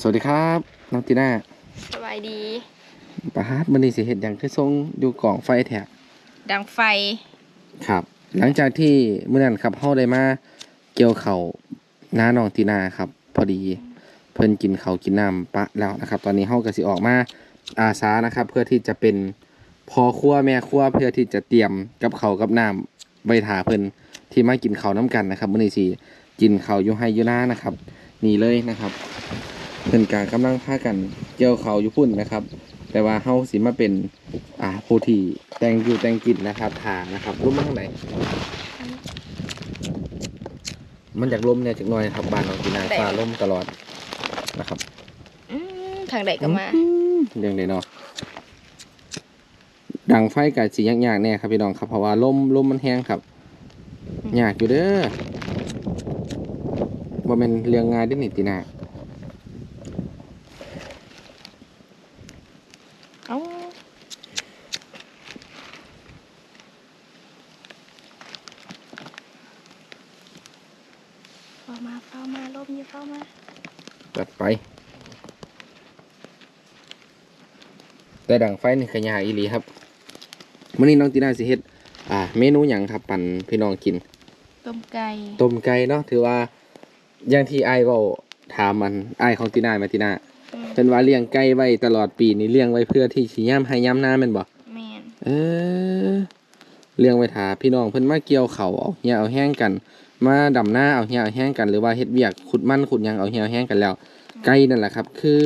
สวัสดีครับน้องตีน่าสบายดีปาฮาดมันนี่สิเห็ดหยังคือทรงอยู่กล่องไฟแถบดังไฟครับ หลังจากที่เมื่อนั้นครับเฮาได้มาเกี่ยวเขาวน้าน้องตีน่าครับ พอดีเพิ่นกินเขาวกินน้ำปะแล้วนะครับ ตอนนี้เฮาก็สิออกมาอาสานะครับ เพื่อที่จะเป็นพ่อครัวแม่ครัวเพื่อที่จะเตรียมกับเขาวกับน้ำใบถาเพิ่นที่มากินเขาวน้ำกันนะครับมื้อนี้สิกินเขาวอยู่ให้อยู่นานะครับนี่เลยนะครับ เพิ่นกากำลังพากันเกี่ยวเขาวอยู่พุ่นนะครับ แต่ว่าเฮาสิมาเป็นอ่าผู้ที่แต่งอยู่แต่งกินนะครับทานะครับร่มมาทางไหนมันจากลมเนี่ยจากหน้อยครับบ้านเราที่นาฟ้าลมตลอดนะครับอืมทางใดก็มาเรื่องใดเนาะดังไฟกับสียากๆแน่ครับพี่น้องครับเพราะว่าลมลมมันแห้งครับยากอยู่เด้อว่าเป็นเรื่องง่ายได้อนี่ตินา เอ้าเฝ้า มาเฝ้ามาลมอย่าเฝ้ามาจัดไป แต่ดังไฟนี่ขยากอีหลีครับมื้อนี้น้องตินาสิเฮ็ดอ่า เมนูหยังครับปั่นพี่น้องกิน ต้มไก่ ต้มไก่เนาะถือว่าอย่างที่ไอ้ายเว้าถามมันไอ้ายของตินาแม่ตินาอืมเพิ่นว่าเลี้ยงไก่ไว้ตลอดปีนี่เลี้ยงไว้เพื่อที่สิย่ํให้ย่ํหน้าแม่นบ่ แมนเออเลี้ยงไว้ถาพี่น้องเพิ่นมาเกี่ยวเขาวเอาเหี่ยเอาแห้งกัน มาดำหน้าเอาเหี่ยเอาแห้งกันหรือว่าเฮ็ดเวียกขุดมันขุดหยังเอาเหี่ยเอาแห้งกันแล้วไก่นั่นแหละครับ คือ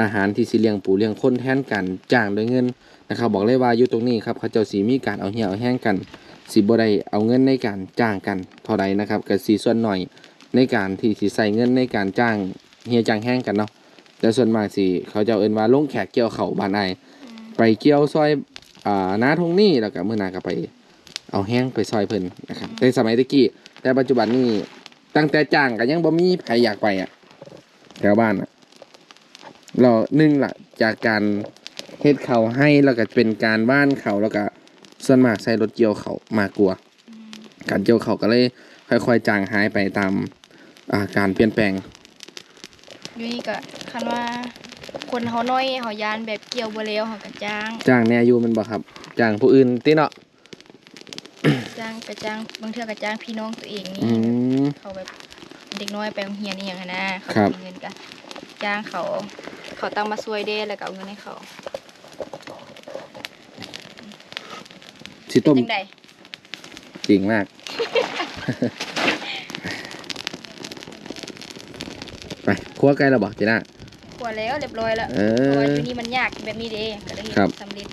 อาหารที่สิเลี้ยงปูเลี้ยงคนแทนกันจ้างด้วยเงินนะครับ บอกเลยว่าอยู่ตรงนี้ครับเขาเจ้าสีมีการเอาเหี่ยเอาแห้งกันสิบ่ได้เอาเงินในการจ้างกันเท่าใดนะครับก็สีส่วนหน่อยในการที่สิใส่เงินในการจ้างเหี่ยจ้างแห้งกันเนาะแต่ส่วนมากสิเขาเจ้าเอิ้นว่าลงแขกเกี่ยวเขาวบ้านไอายอืมไปเกี่ยวซอยอ่านาทงนี่แล้วก็มื้อหน้าก็ไป เอาแห้งไปซอยเพิ่นนะครับในสมัยตะกี้ แต่ปัจจุบันนี้ตั้งแต่จ้างก็ยังบ่มีใครอยากไปอะแถวบ้านอะเราหนึ่งละจากการเฮ็ดเขาวให้แล้วก็เป็นการบ้านเขาแล้วก็ส่วนมากใช้รถเกี่ยวเขาวมากกว่าอืมการเกี่ยวเขาวก็เลย ค่อยๆจางหายไปตามอ่าการเปลี่ยนแปลงอยู่นี่ก็คันว่าคนเฮาน้อยเฮายานแบบเกี่ยวบ่แล้วเฮาก็จ้าง จ้างแหน่อยู่แมันบ่ครับ จ้างผู้อื่นติเนาะ จ้างก็จ้างบางเทื่อก็จ้างพี่น้องตัวเองนี่อืม เขาแบบเด็กน้อยไปโรงเรียนนี่อย่างนั้นนะเขาครับ มีเงินก็จ้างเขา เขาตั้งมาช่วยเด้แล้วก็เอาเงินให้เขาสิต้มจังใดจริงมาก ไปคั่วไก่แล้วบอกจีน่า กลัวแล้วเรียบร้อยแล้วเอเพราะว่าออยู่นี่มันยากแบบนี้เด้ก็เลยเห็นครับ สำเร็จ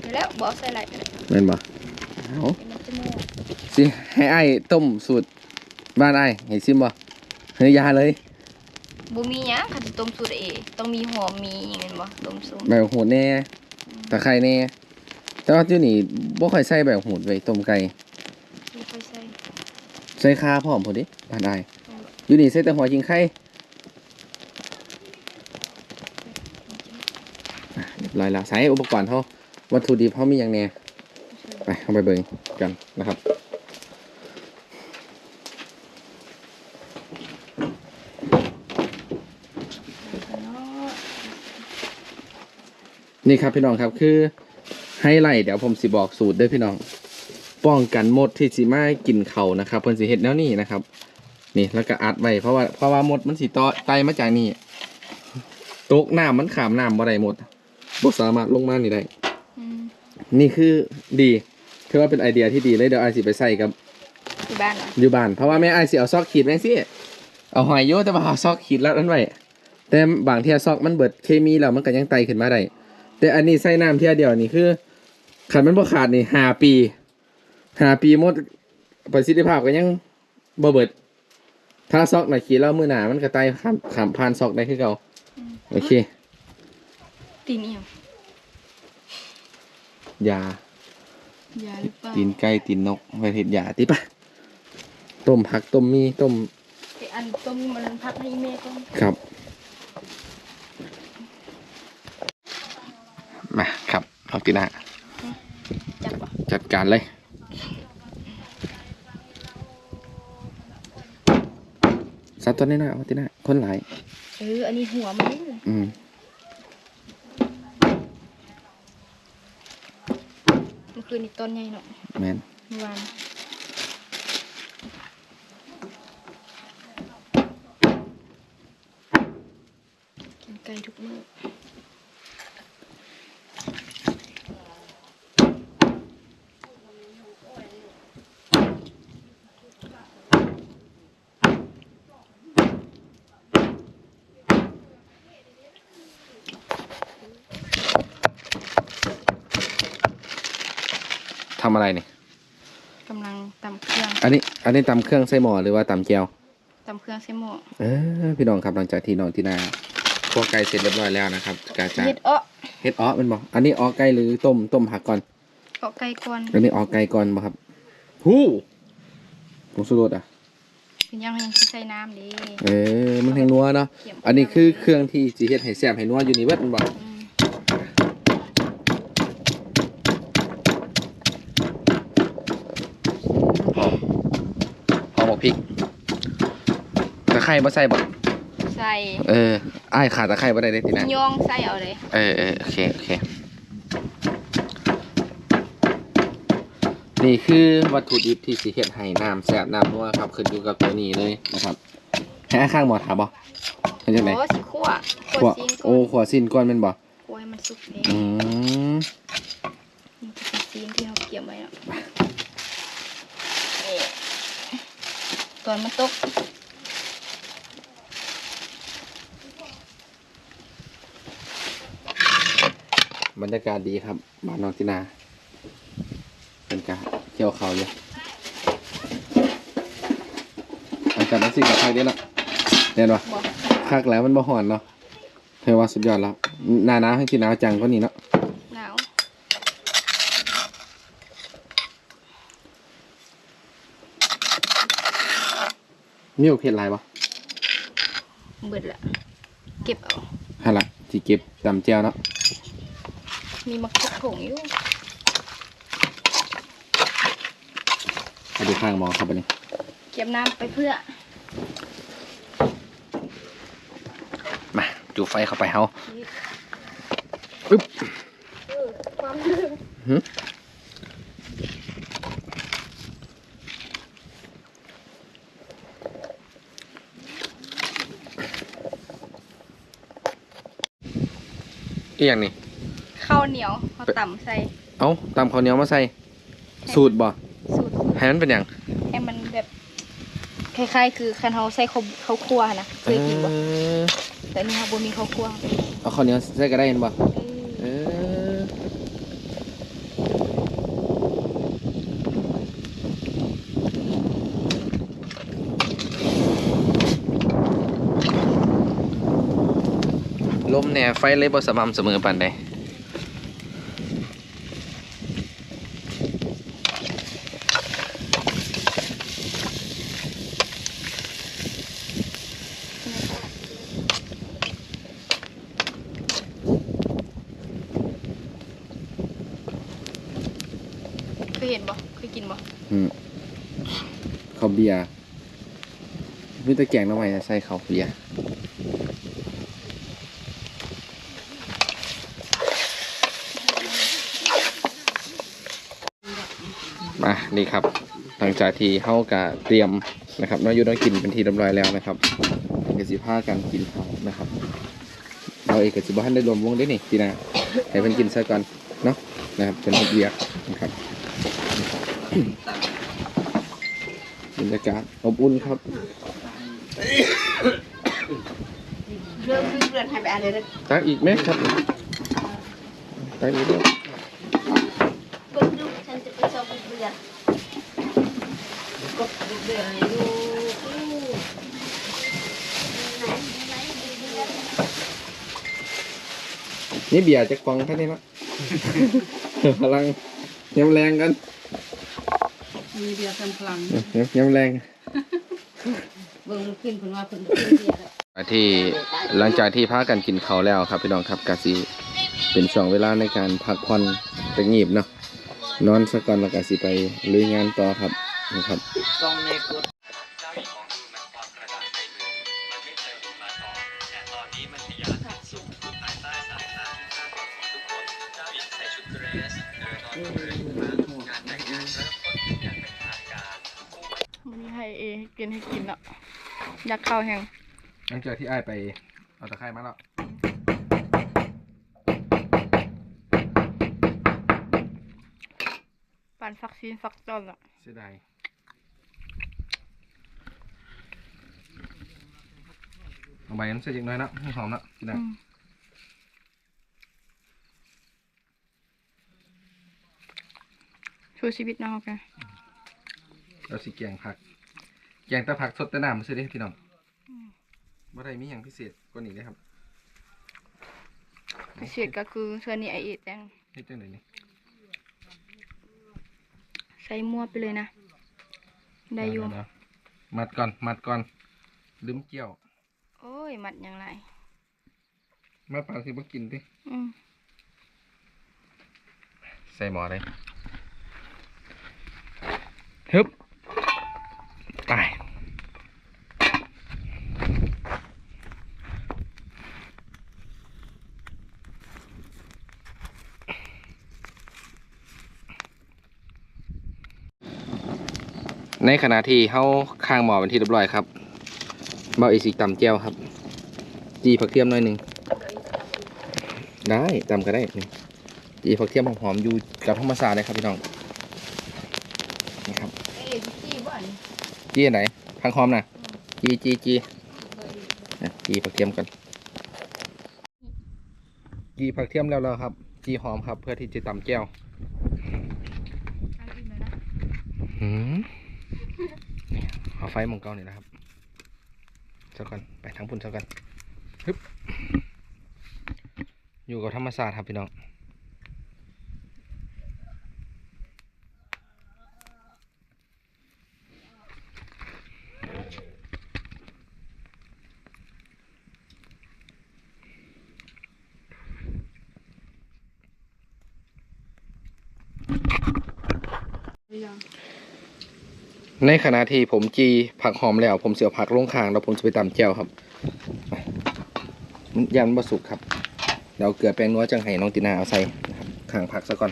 เดี๋ยวแล้วบอกใส่อะไรก็ได้ เม่นบอกเอาเป็นน้ำจมูกสิให้ไอ้ายต้มสูตรบ้านไอ้ายให้ซิมบ่เฮ้ยอยาเลยบ่มีหยังคันสิต้มสูตรเองต้องมีหอมมีหยังแม่นบ่ต้มสูตรแบบโหดแน่ตะไคร้แน่แต่ว่าที่นี่บ่ค่อยใส่แบบโหดไว้ต้มไก่ไม่ค่อยใส่ใส่ข้าพร้อมพอดีบ้านไอ้ายอยู่นี่ใส่แต่หัวจิงไข่อะเรียบร้อยแล้วใส่อุปกรณ์เฮาวัตถุดิบเฮามีหยังแน่ ไปเข้าไปเบิ่งกันนะครับนี่ครับพี่น้องครับคือไฮไลท์เดี๋ยวผมสิบอกสูตรเด้วยพี่น้อง ป้องกันมดที่สิมากินเขานะครับเพิ่นสิเฮ็ดแนวนี้นะครับ นี่แล้วก็อัดไว้เพราะว่าเพราะว่ามดมันสิต่อไตมาจากนี่ตกน้ำมันขามน้ำบ่ได้หมดบ่สามารถลงมานี่ได้อืมนี่คือดี ถือว่าเป็นไอเดียที่ดีเลยเดี๋ยวไอายสิไปใส่กับที่บ้านเหรออยู่บ้าน เพราะว่าแม่ไอายสิเอาซอกขีดแม่งสิเอาหอยโยแต่ว่าเอาซอกขีดแล้วนั่นไว้แต่บางเที่ยซอกมันเบิดเคมีแล้วมันก็ยังไตขึ้นมาได้แต่อันนี้ใส่น้ำเที่ยเดียวนี่คือขันมันบ่ขาดนี่ห้าปีห้าปีหมดประสิทธิภาพก็ยังบ่เบิด ถ้าซอกหน่อยขีดแล้วมือหนามันก็ไตข้ามขามผ่านซอกได้คือเก่าอืมโอเคตีนเอียงยา ยาหรือเปล่าตีนไก่ตีนนกไว้เห็ดยาติปะต้มผักต้มมีต้มไอ้อันต้มมันพักให้แม่ต้มครับมาครับเอาตินาจับบ่จัดการเลยซัดตัวนี้หน่อยเอาตินาคนหลายเอออันนี้หัวมันนี่อืม เมื่อคืนนี่ต้นใหญ่เนาะแม่นเมื่อวานกินไก่ทุกมื้อ ทำอะไรนี่กำลังตำเครื่องอันนี้ อันนี้ตำเครื่องใส่หม้อหรือว่าตำแก้วตำเครื่องใส่หม้อเออพี่น้องครับหลังจากที่น้องที่นาพวกไก่เสร็จเรียบร้อยแล้วนะครับกาจะเฮ็ดอ้อเฮ็ดอ้อมันบอกอันนี้อ้อไก่หรือต้มต้มผักก่อนเอาไก่ก่อนอันนี้อ้อไก่ก่อนบ่ครับฮู้ผงสุรสอะเป็นยังยังสิใส่น้ำเดิเออมันแห้งนัวเนาะอันนี้คือเครื่องที่สิเฮ็ดให้แซ่บให้นัวอยู่นี่เบิดมันบอก ม หอมหอมบอกพริกตะ ไคร้บ่ใส่บ่ใส่เอออ้ายขาดตะไคร้บ่ได้เด้ตินะย่องใส่เอาเลยเออเออโอเคโอเคนี่คือวัตถุดิบที่สิเฮ็ดให้น้ำแซ่บน้ำนัวครับขึ้นอยู่กับตัวนี้เลยนะครับให้ข้างหมอถามบ่เป็นจังไดโอ้สิคั่วขคั่ววซีนก่โอ้อนขวสิ้นก่อนแม่นบ่คั่วให้มันสุกเองอืมนี่คือซีนที่เราเกี่ยมไว้เนาะนี่ตอนมันตก บรรยากาศดีครับบ้านน้องตินาเป็นกาเที่ยวเขาอยู่อากาศนั่นสิกับใครเด้เนาะเห็นบ่บอกคักแล้วมันบ่ฮ้อนเนาะเธอว่าสุดยอดแล้วหน้าหนาวให้สิหนาวจังกว่านี้เนาะหนาวมีโอเคหลายบ่เบิดละเก็บเอาหั่นล่ะสิเก็บตำแจ่วเนาะ มีมะขุดผงอยู่เอาดูข้างหมองครับอันนี้เก็บน้ำไปเพื่อ มาจูไฟเข้าไปเฮาปึ๊บความลืมหึอีหยังนี่ ข้าวเหนียวเขาต่ำใส่เอ้าตำข้าวเหนียวมาใส่ สูตรบ่สูตรให้มันเป็นหยังให้มันแบบคล้ายๆ คือคันเขาใส่ข้าวข้าวคั่วนะเคยกินบ่เออแต่อันนี่เขาบ่มีข้าวคั่วเอาข้าวเหนียวใส่ก็ได้เห็นบ่เออเออลมแหน่ไฟเลยบ่สม่ำเสมอปานใด เคยเห็นบ่เคยกินบ่ อืมข้าว เบียร์มีตะแกงหน้ำใหม่ใส่ข้าวเบียร์มานี่ครับ หลังจากที่เฮากะเตรียมนะครับน้องยูน้องกินเป็นทีเรียบร้อยแล้วนะครับเกสิผ้ากันกินเขานะครับเราเอกสิบ้านได้รวมวงได้นี่ทีน่าให้เพิ่อนกินซะก่อนเนาะนะครับเป็นเบียร์นะครับ บรรยากาศอบอุ่นครับเรื่องเรื่องให้ไปอะไรเลยตักอีกไหมครับตักอีกด้วยเบิ่งดูฉันจะไปชอบเรื่องก็เรื่องอยู่นี่เบียร์จะกวางแค่นี้ละพลังยำแรงกัน มีเดียวกันพลังยำยำแรง เบิ่งขึ้นคนว่าคนขึ้นเดียวที่หลังจากที่พากันกินข้าวแล้วครับพี่น้องครับกาสีเป็นช่วงเวลาในการพักผ่อนไปงีบเนาะนอนสักก่อนแล้วกาสีไปลุยงานต่อครับนะครับ กินให้กินแล้วอยากเข้าแห้งหลังจากที่อ้ายไปเอาตะไคร้มาแล้วปั่นฟักซีนฟักจอนอะเสียดายเอาใบน้ำใส่จังน้อยนะให้หอมนะกินได้อืมช่วยชีวิตนะครับแกเราสิแกงผัก แกงแตะผักสดแต่น้ำมาซื้อได้พี่น้องบ่ได้มีอย่างพิเศษกว่านี้เลยครับพิเศษก็คือเธอนี่ไอเอ็ดแดงเฮ็ดจังไดนี่ใส่มั่วไปเลยนะ ได้อยู่เวๆมัดก่อน มัดก่อน ลืมเกี่ยว โอ้ย มัดอย่างไร มาปลาสิบ่กินติอืมใส่หม้อเลยฮึบ ในขณะที่เฮาข้างหมอเป็นที่เรียบร้อยครับเบาอีสิตำแจ่วครับ จีผักเทียมหน่อยหนึ่งได้ตำก็ได้จีผักเทียมหอมๆอยู่กับธรรมศาสตร์เลยครับพี่น้องนี่ครับจีบ่อนจีไหนผักหอมนะจีจีจีจีผักเทียมก่อนจีผักเทียมแล้วแล้วครับ จีหอมครับ เพื่อที่จะตำแก้ว อันอื่นเลยนะ หืมนี่เอา ไฟมองเกานี่นะครับเจ้ากันไปทั้งพุ่นเจ้ากันฮึบอยู่กับธรรมศาสตร์ครับพี่น้อง ในขณะที่ผมจีผักหอมแล้ว ผมเสียผักลงคางแล้วผมจะไปตำแจ่วครับมันยันบะสุกครับเดี๋ยวเอาเกลือแป้งนัวจังไห้น้องตินาเอาใส่นะครับข้างผักซะก่อน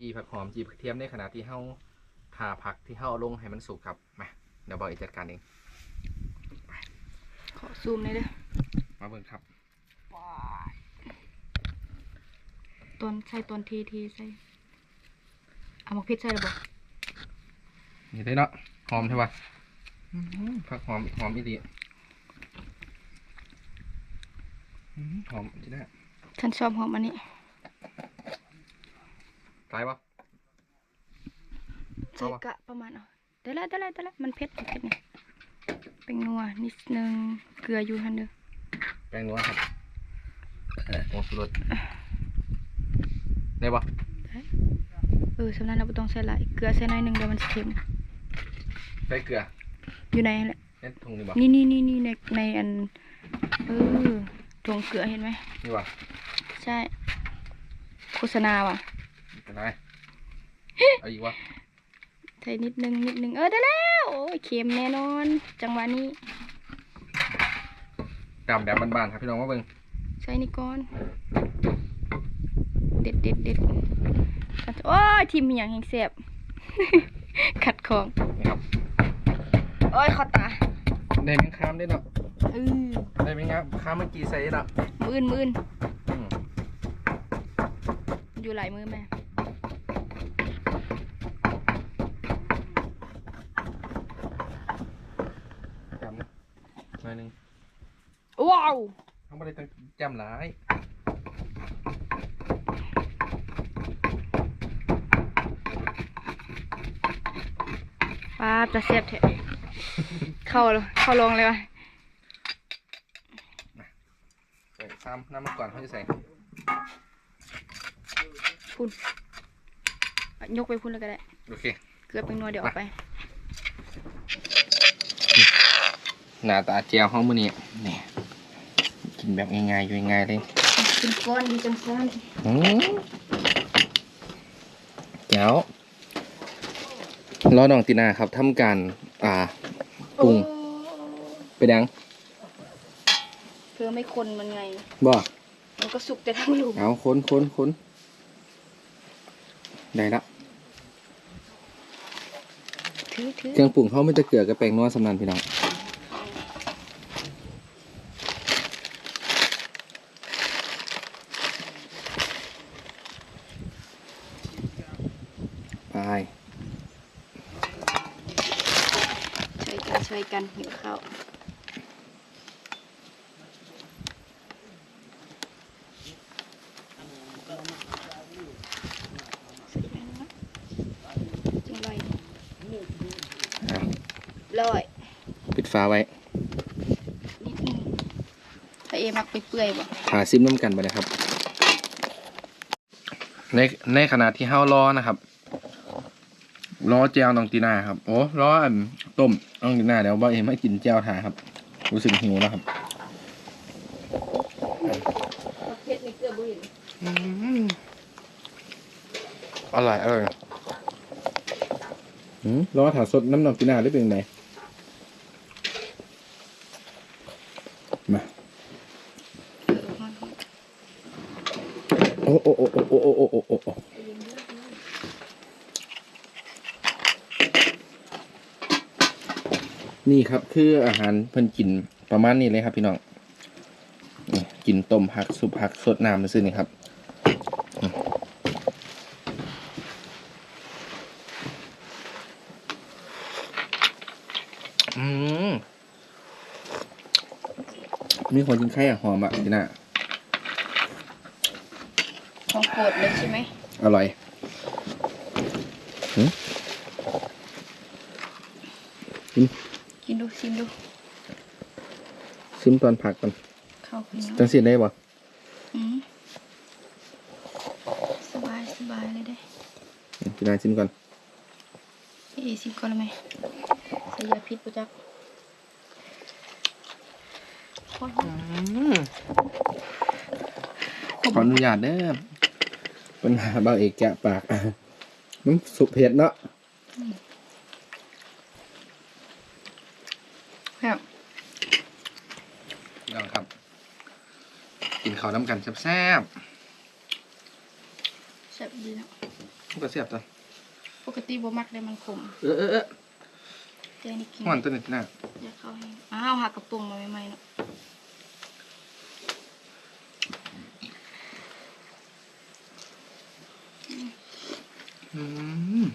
จีผักหอมจีผักเทียมในขณะที่เฮาผ่าผักที่เฮาเอาลงให้มันสุกครับมาเดี๋ยวบอกอีกจัดการเองขอซูมหน่อยเด้อมาเบิ่งครับ ตอนใส่ตอนทีทีใส่เอาหมกพริกใส่หรือเปล่านี่ได้เนาะหอมใช่ปะอื้อหือผักหอมหอมอีดีอื้อหือหอมจีน่าฉันชอบหอมอันนี้ตายปะใส่เอาวะกะประมาณเอาได้ละได้ละได้ละมันเผ็ดมันเผ็ดไงเป็นนัวนิดนึงเกลืออยู่ทันเด้อแป้งนัวครับโอ้สุดรส ได้ปะเออสำนักเราบ่ต้องใส่หลายเกลือใส่หน่อยหนึงเดี๋ยวมันสิเค็มใส่เกลือ อยู่ในนั่นแหละเล่นถุงนี่ปะนี่นี่นี่นี่ในในอันเออถุงเกลือเห็นไหมนี่ปะใช่โฆษณาว่ะเป็นไรเอาอีกวะใส่นิดนึงนิดนึงเออได้แล้วโอ้ยเค็มแน่นอน จังหวะนี้ดำแบบบานๆครับพี่น้องว่าเบิ่งใส่นี่ก่อน เด็ดเด็ดเด็ดโอ้ยทีมอหย่างแห่งเสียบขัดของนี่ครับโอ้ยเขอตาได้แมงคามได้เนาะเออได้แมงคามเมื่อกี้ใส่เนาะมือนมือนอืมอยู่หลายมือแม่จำนะหน่อยหนึงว้าวเขาไม่ได้ตั้งจำหลาย ป้าบจะเสียบเถอะเข้าเลยเข้าลงเลยวะใส่ซ้ำน้ำมันก่อนเขาจะใส่พุ่นอะยกไปพุ่นเลยก็ได้ โอเค เกลือเป็นนัวเดี๋ยวเอาไปหน้าตาเจียวห้องมือนี้นี่กินแบบง่ายๆอยู่ง่ายๆเลยกินก้อนดีจังซ่านอืมเจ้า ล้อน้องตินาครับทำการอ่าปรุงไปดังเธอไม่คนมันไงบ่มันก็สุกแต่ทั้งลูกเอาค้นค้นค้นได้ละถือถือเครื่องปรุงเขาไม่จะเกลือกับแป้งนัวสำนันพี่น้องไป ช่วยกันช่วยกันหิวข้าวเสร็จแล้วนะจังไร อะ ร้อยปิดฟ้าไว้นิดนึงถ้าเอมักไปเปื่อยบ่หาซิมน้ำกันไปเลยครับ ในในขณะที่เฮารอนะครับรอแจวน้องตีนาครับโอ้รออันต้มน้องตีนาเดี๋ยวบ่เอ็มให้กินแจวทาครับ รู้สึกหิวแล้วครับเผ็ดในเกลือบุญอร่อยอร่อยอืมรอถาสดน้ำน้องตีนาได้เป็นไง อ้โอ้โอ้โอ้โอ้โอ้โอ้โอ้นี่ครับคืออาหารเพิ่นกินประมาณนี้เลยครับ พี่น้องกินต้มผักสุกผักสดน้ำมาซื้อนี่ครับอืมมีคนกินไข่หอมอะพี่น่า ของโปรดเลยใช่ไหมอร่อยหืมกินดูชิมดูชิมตอนผักก่อนเข้าไปเนาะจังสิได้บ่อืมสบายสบายเลยเด้พี่นายชิมก่อนเอชิมก่อนเลยไหมใส่ยาพิษปุจักโอ้ยขออนุญาตเด้อ ปัญหาเบาเอกแกะปากมันสุกเผ็ดเนาะแบบเอาครับ กินข้าวน้ำกันแซ่บแซ่บดีเนาะๆก็แซ่บตัวปกติบ่มักได้มันขมเออเออเออแต่นี่กินหวานตัวนี้น่ะอยากเข้าให้อ้าวหักกระปุงมาใหม่ๆเนาะ อืม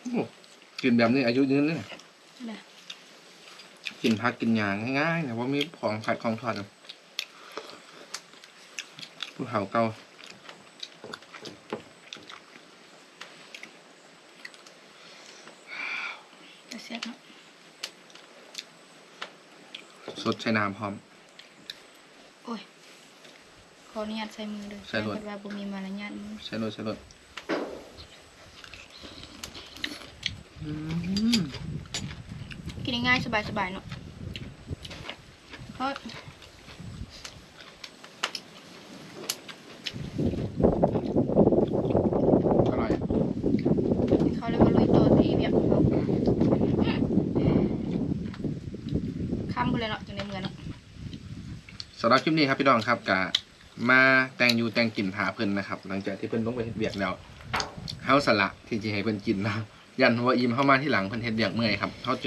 โอ้กินแบบนี้อายุยืนเลยนะกินผักกินหยางง่ายๆแต่ว่ามีของขัดของทอดอะผู้เฒ่าเก่า จะเสียบเนาะ สดใช้น้ำพร้อม โอ้ยขออนุญาตใส่มือเลยใส่รถแต่ว่าบ่มีมารยาทมือใช้รสใช้รสอืมกินง่ายๆสบายๆเนาะเพราะ อร่อย เขาเลยมาลุยตัวที่เวียกเขาค้ำไปเลยเนาะจนในเมืองเนาะ สำหรับคลิปนี้ครับพี่น้องครับกะมาแต่งอยู่แต่งกินหาเพิ่นนะครับ หลังจากที่เพิ่นลงไปเฮ็ดเบียกแล้วเฮาสละที่จะให้เพิ่นกินนะยันว่าอิ่มเข้ามาที่หลังเพิ่นเฮ็ดเบียกเมื่อยครับเฮาจึง